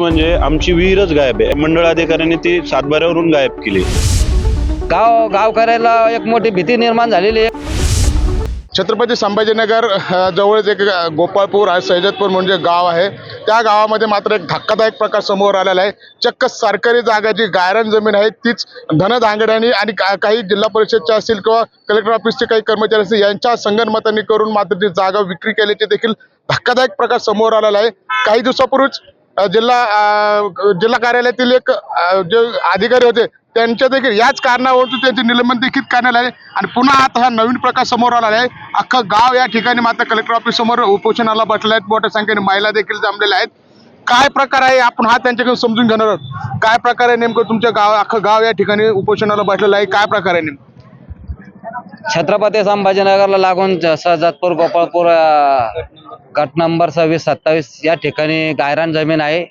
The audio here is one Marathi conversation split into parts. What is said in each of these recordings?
म्हणजे आमची विहीरच गायब आहे. मंडळ अधिकाऱ्यांनी ती सातबाऱ्यावरून गायब केली. गाव गाव करायला एक मोठी भीती निर्माण झालेली आहे. छत्रपती संभाजीनगर जवळच एक गोपाळपूर आणि सैजदपूर म्हणजे गाव आहे. त्या गावामध्ये मात्र एक धक्कादायक प्रकार समोर आलेला आहे. चक्क सरकारी जागा जी गायरान जमीन आहे तीच धनधांगड्यांनी आणि काही जिल्हा परिषदच्या असतील किंवा कलेक्टर ऑफिसचे काही कर्मचारी असतील यांच्या संगनमतांनी करून मात्र ती जागा विक्री केल्याचे देखील धक्कादायक प्रकार समोर आलेला आहे. काही दिवसापूर्वीच जिल्हा जिल्हा कार्यालयातील एक जे अधिकारी होते त्यांच्या देखील याच कारणावरून त्यांचे निलंबन देखील करण्यात आले आणि पुन्हा आता हा नवीन प्रकार समोर आलेला आहे. अख्खं गाव या ठिकाणी मात्र कलेक्टर ऑफिस समोर उपोषणाला बसले आहेत. मोठ्या संख्येने महिला देखील जमलेल्या आहेत. काय प्रकार आहे आपण हा त्यांच्याकडून समजून घेणार आहोत. काय प्रकार आहे नेमकं तुमच्या गाव अख्खं गाव या ठिकाणी उपोषणाला बसलेलं आहे? काय प्रकार आहे नेमकं? छत्रपती संभाजीनगरला लागून ज- गोपाळपूर गट नंबर सव्वीस सत्तावीस या ठिकाणी गायरान जमीन आहे.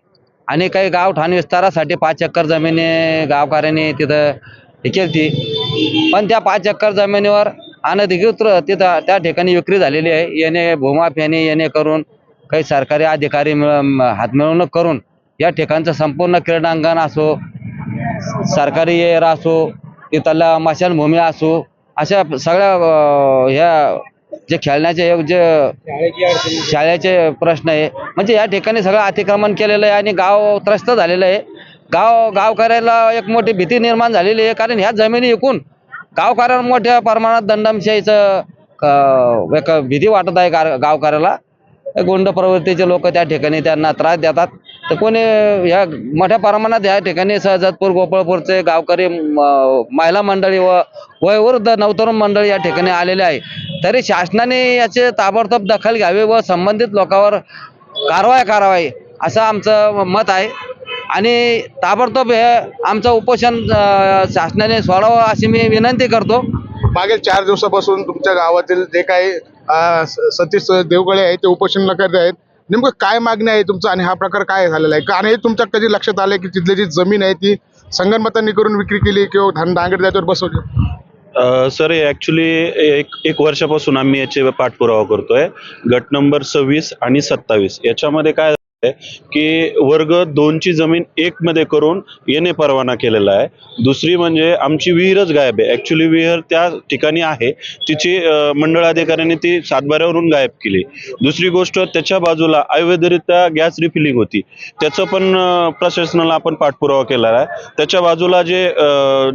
आणि काही गावठाण विस्तारासाठी पाच एकर जमिनी गावकऱ्यांनी तिथं हे केली पण त्या पाच एकर जमिनीवर अनधिकृत तिथं त्या ठिकाणी विक्री झालेली आहे. येणे भूमाफियाने येणे करून काही सरकारी अधिकारी मिळ हातमिळवणूक करून या ठिकाणचं संपूर्ण क्रीडांगण असो सरकारी एअर असो तिथला मशानभूमी असो अशा सगळ्या ह्या जे खेळण्याचे जे शाळेचे प्रश्न आहे. म्हणजे या ठिकाणी सगळं अतिक्रमण केलेलं आहे आणि गाव त्रस्त झालेलं आहे. गाव गाव करायला एक मोठी भीती निर्माण झालेली आहे. कारण ह्या जमिनी विकून गावकऱ्यांना मोठ्या प्रमाणात दंडमशाहीचं एक भीती वाटत आहे गावकऱ्याला. गुंड प्रवृत्तीचे लोक त्या ठिकाणी त्यांना त्रास देतात. तर कोणी ह्या मोठ्या प्रमाणात या ठिकाणी सहजतपूर गोपाळपूरचे गावकरी म- महिला मंडळी व वयोवृद्ध नवतरुण मंडळी या ठिकाणी आलेले आहे. तरी शासनाने याचे ताबडतोब दखल घ्यावी व संबंधित लोकांवर कारवाई कारवाई असं आमचं मत आहे. आणि ताबडतोब हे आमचं उपोषण शासनाने सोडावं अशी मी विनंती करतो. मागील चार दिवसापासून तुमच्या गावातील जे काही स- सतीश देवगळे आहेत ते उपोषण करत आहेत. नेमकं काय मागणी आहे तुमचं आणि हा प्रकार काय झालेला आहे? आणि हे तुमच्या कधी लक्षात आलं की तिथली जी जमीन आहे ती संगणमतांनी करून विक्री केली किंवा धान दांगड त्याच्यावर बसवली? सर ॲक्च्युली एक एक वर्षापासून आम्ही याचे पाठपुरावा करतोय. गट नंबर सव्वीस आणि सत्तावीस. याच्यामध्ये काय की वर्ग दोनची जमीन एक मध्ये करून येणे परवाना केलेला आहे. दुसरी म्हणजे आमची विहीरच गायब आहे. ऍक्च्युली विहीर त्या ठिकाणी आहे. तिची मंडळ अधिकाऱ्यांनी ती सातबाऱ्यावरून गायब केली. दुसरी गोष्ट त्याच्या बाजूला अवैधरित्या गॅस रिफिलिंग होती. त्याचं पण प्रशासनाला आपण पाठपुरावा केलेला आहे. त्याच्या बाजूला जे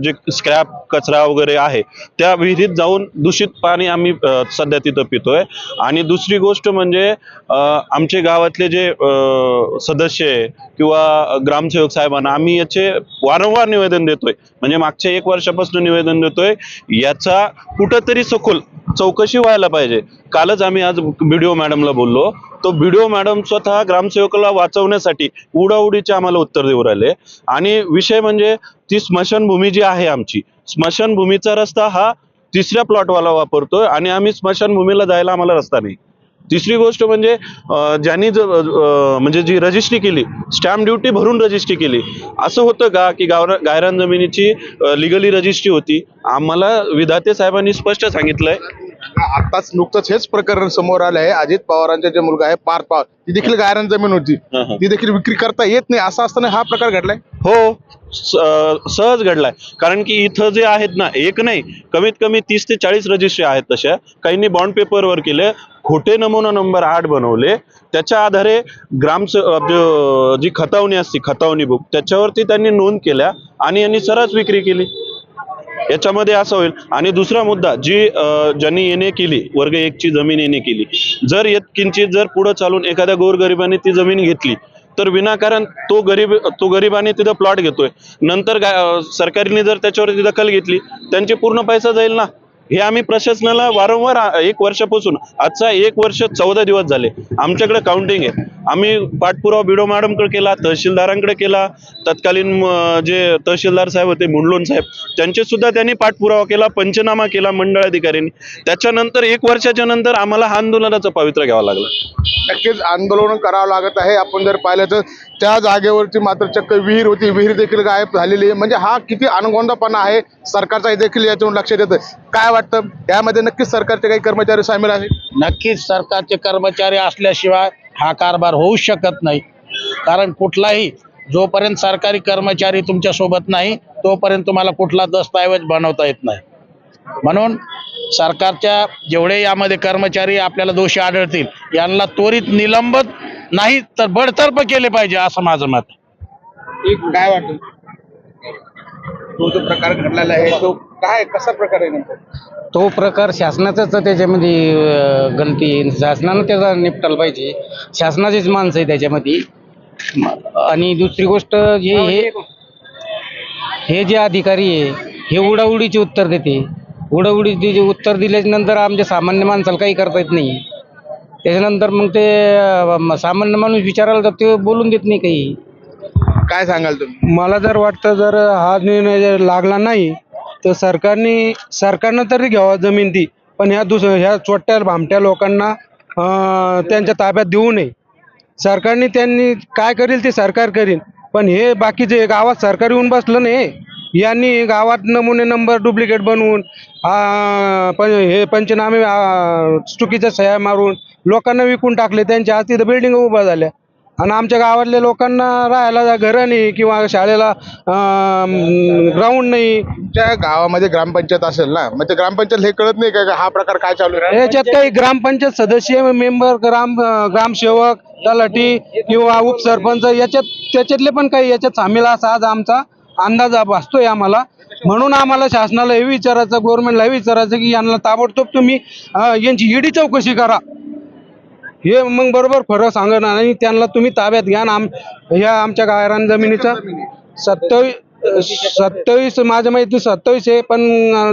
जे स्क्रॅप कचरा वगैरे आहे त्या विहिरीत जाऊन दूषित पाणी आम्ही सध्या तिथं पितोय. आणि दुसरी गोष्ट म्हणजे आमचे गावातले जे सदस्य आहे किंवा ग्रामसेवक साहेबांना आम्ही याचे वारंवार निवेदन देतोय. म्हणजे मागच्या एक वर्षापासून निवेदन देतोय याचा कुठंतरी सखोल चौकशी व्हायला पाहिजे. कालच आम्ही आज बीडीओ मॅडमला बोललो. तो बीडीओ मॅडम स्वतः ग्रामसेवकाला वाचवण्यासाठी उडाउडीचे आम्हाला उत्तर देऊ राहिले. आणि विषय म्हणजे ती स्मशानभूमी जी आहे आमची स्मशानभूमीचा रस्ता हा तिसऱ्या प्लॉटवाला वापरतोय आणि आम्ही स्मशानभूमीला जायला आम्हाला रस्ता नाही. तिसरी गोष्ट म्हणजे ज्यांनी जर म्हणजे जी रजिस्ट्री केली स्टॅम्प ड्युटी भरून रजिस्ट्री केली असं होतं का की गाव गायरान जमिनीची लिगली रजिस्ट्री होती? आम्हाला विधाते साहेबांनी स्पष्ट सांगितलंय आताच नुकतंच हेच प्रकरण समोर आलं आहे. अजित पवारांचे जे मुलगा आहे पार्थ पवार ती देखील गायरान जमीन होती. ती देखील विक्री करता येत नाही. असं असताना हा प्रकार घडलाय? हो. सहज घडलाय. कारण की इथं जे आहेत ना एक नाही कमीत कमी तीस ते चाळीस रजिस्ट्री आहेत तशा. काहींनी बॉन्ड पेपरवर केले खोटे नमुना नंबर आठ बनवले. त्याच्या आधारे ग्राम जी खतावणी असते खतावणी बुक त्याच्यावरती त्यांनी नोंद केल्या आणि यांनी सरस विक्री केली. याच्यामध्ये असं होईल. आणि दुसरा मुद्दा जी ज्यांनी येणे केली वर्ग एकची जमीन येणे केली जर येत किंचित जर पुढे चालून एखाद्या गोरगरिबाने ती जमीन घेतली तर विनाकारण तो गरीब तो गरिबाने तिथं प्लॉट घेतोय. नंतर सरकारीने सरकारने जर त्याच्यावरती दखल घेतली त्यांचे पूर्ण पैसा जाईल ना? हे आम्ही प्रशासनाला वारंवार एक वर्षापासून आजचा एक वर्ष चौदा दिवस झाले. आमच्याकडे काउंटिंग आहे. आम्ही पाठपुरावा बिडो मॅडमकडे केला तहसीलदारांकडे केला तत्कालीन जे तहसीलदार साहेब होते मुंडलोन साहेब त्यांचे सुद्धा त्यांनी पाठपुरावा केला पंचनामा केला मंडळ अधिकाऱ्यांनी त्याच्यानंतर एक वर्षाच्या नंतर आम्हाला हा आंदोलनाचं पवित्र घ्यावं लागलं. नक्कीच आंदोलन करावं लागत आहे. आपण जर पाहिलं तर त्या जागेवरती मात्र चक्क विहीर होती. विहीर देखील गायब झालेली आहे. म्हणजे हा किती अनगोंदापणा आहे सरकारचा देखील यातून लक्षात येतं. काय वाटतं? यामध्ये नक्कीच सरकारचे काही कर्मचारी सामील आहेत? नक्कीच सरकारचे कर्मचारी असल्याशिवाय हा कारभार होऊ शकत नाही. कारण कुठलाही जोपर्यंत सरकारी कर्मचारी तुमच्यासोबत नाही तोपर्यंत तुम्हाला कुठला दस्तऐवज बनवता येत नाही. म्हणून सरकारच्या जेवढे यामध्ये कर्मचारी आपल्याला दोषी आढळतील यांना त्वरित निलंबत नाही तर बडतर्फ केले पाहिजे असं माझं मत काय वाटतं? तो जो प्रकार घडलेला आहे तो काय कसा प्रकार आहे तो प्रकार शासनाचाच त्याच्यामध्ये आहे. शासनानं त्याचा निपटायला पाहिजे. शासनाचीच माणसं आहे त्याच्यामध्ये. आणि दुसरी गोष्ट जे हे हे जे अधिकारी आहे हे उडाउडीचे उत्तर देते. उडाउडीचे जे उत्तर दिल्याच्या नंतर आमच्या सामान्य माणसाला काही करता येत नाही. त्याच्यानंतर मग ते सामान्य माणूस विचारायला तर ते बोलून देत नाही काही. काय सांगाल तुम्ही? मला जर वाटतं जर हा निर्णय जर लागला नाही तर सरकारने सरकारनं तरी घ्यावा जमीन ती पण ह्या दुस ह्या छोट्या भामट्या लोकांना अं, त्यांच्या ताब्यात देऊ नये. सरकारने त्यांनी काय करेल ते सरकार करील पण हे बाकीचे गावात सरकार येऊन बसलं नाही यांनी गावात नमुने नंबर डुप्लिकेट बनवून आ, पण हे पंचनामे आ, चुकीच्या सह्या मारून लोकांना विकून टाकले त्यांच्या आज तिथं बिल्डिंग उभ्या झाल्या. आणि आमच्या गावातल्या लोकांना राहायला घरं नाही किंवा शाळेला ग्राउंड नाही. तुमच्या गावामध्ये ग्रामपंचायत असेल ना मग ते ग्रामपंचायत हे कळत नाही का हा प्रकार काय चालू आहे? याच्यात काही ग्रामपंचायत सदस्य मेंबर ग्राम ग्रामसेवक तलाठी किंवा उपसरपंच याच्यात त्याच्यातले पण काही याच्यात सामील असा आज आमचा अंदाज भासतोय आम्हाला. म्हणून आम्हाला शासनाला हे विचारायचं गव्हर्नमेंटला हे विचारायचं की यांना ताबडतोब तुम्ही यांची ईडी चौकशी करा. हे मग बरोबर फरक सांगणार आणि त्यांना तुम्ही ताब्यात घ्या आणि आम ह्या आमच्या गायरान जमिनीचा. सत्तावीस सत्तावीस माझ्या माहिती सत्तावीस आहे पण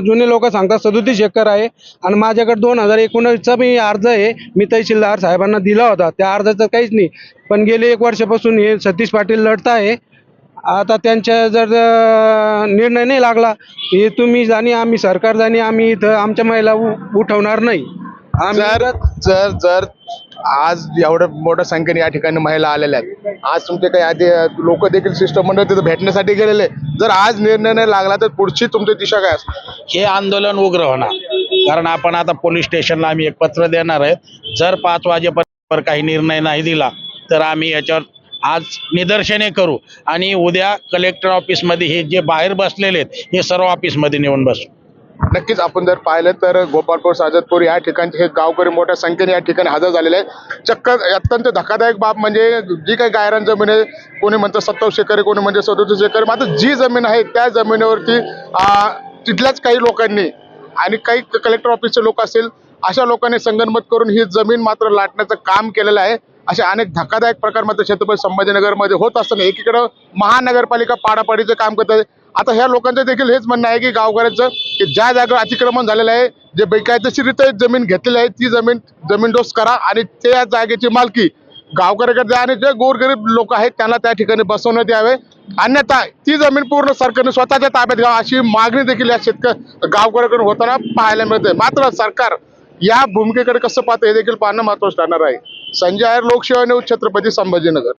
जुने लोक सांगतात सदोतीस एकर आहे. आणि माझ्याकडे दोन हजार एकोणीसचा मी अर्ज आहे. मी तहसीलदार साहेबांना दिला होता. त्या अर्जाचं काहीच नाही. पण गेले एक वर्षापासून हे सतीश पाटील लढत आहे. आता त्यांच्या जर निर्णय नाही लागला हे तुम्ही जाणी आम्ही सरकार जाणी आम्ही इथं आमच्या महिला उ- उठवणार नाही. आम्ही जर जर आज एवढ्या मोठ्या संख्येने या ठिकाणी महिला आलेल्या आहेत. आज तुमचे काही आधी लोक देखील शिष्टमंडळ तिथे भेटण्यासाठी गेलेले जर आज निर्णय नाही लागला तर पुढची तुमची दिशा काय असणार? हे आंदोलन उग्र होणार. कारण आपण आता पोलीस स्टेशनला आम्ही एक पत्र देणार आहे. जर पाच वाजेपर्यंत काही निर्णय नाही दिला तर आम्ही याच्यावर आज निदर्शने करू. आणि उद्या कलेक्टर ऑफिसमध्ये हे जे बाहेर बसलेले आहेत हे सर्व ऑफिसमध्ये नेऊन बसू. नक्कीच आपण जर पाहिलं तर गोपाळपूर साजतपूर या ठिकाणचे हे गावकरी मोठ्या संख्येने या ठिकाणी हजर झालेले आहेत. चक्क अत्यंत धक्कादायक बाब म्हणजे जी काही गायरान जमीन आहे कोणी म्हणतं सत्तावीस एकर आहे, कोणी म्हणजे सदोतीस एकर मात्र जी जमीन आहे त्या जमिनीवरती तिथल्याच काही लोकांनी आणि काही कलेक्टर ऑफिसचे लोक असतील अशा लोकांनी संगनमत करून ही जमीन मात्र लाटण्याचं काम केलेलं आहे. असे अनेक धक्कादायक प्रकार मात्र छत्रपती संभाजीनगरमध्ये होत असताना एकीकडं महानगरपालिका पाडापाडीचं काम करत आहे आता ह्या लोकांचं देखील हेच म्हणणं आहे की गावकऱ्यांचं की ज्या जागेवर अतिक्रमण झालेलं आहे जे बेकायदेशीरित्या जमीन घेतलेली आहे ती जमीन जमीनदोस्त करा आणि त्या जागेची मालकी गावकऱ्याकडे द्या आणि जे गोरगरीब लोक आहेत त्यांना त्या ठिकाणी बसवण्यात यावे. अन्यथा ती जमीन पूर्ण सरकारने स्वतःच्या ताब्यात घ्यावा अशी मागणी देखील या शेतकरी गावकऱ्याकडून होताना पाहायला मिळते मात्र सरकार या भूमिकेकडे कसं पाहतं हे देखील पाहणं महत्वाचं ठरणार आहे. संजय आयर लोकसेवा न्यूज छत्रपती संभाजीनगर.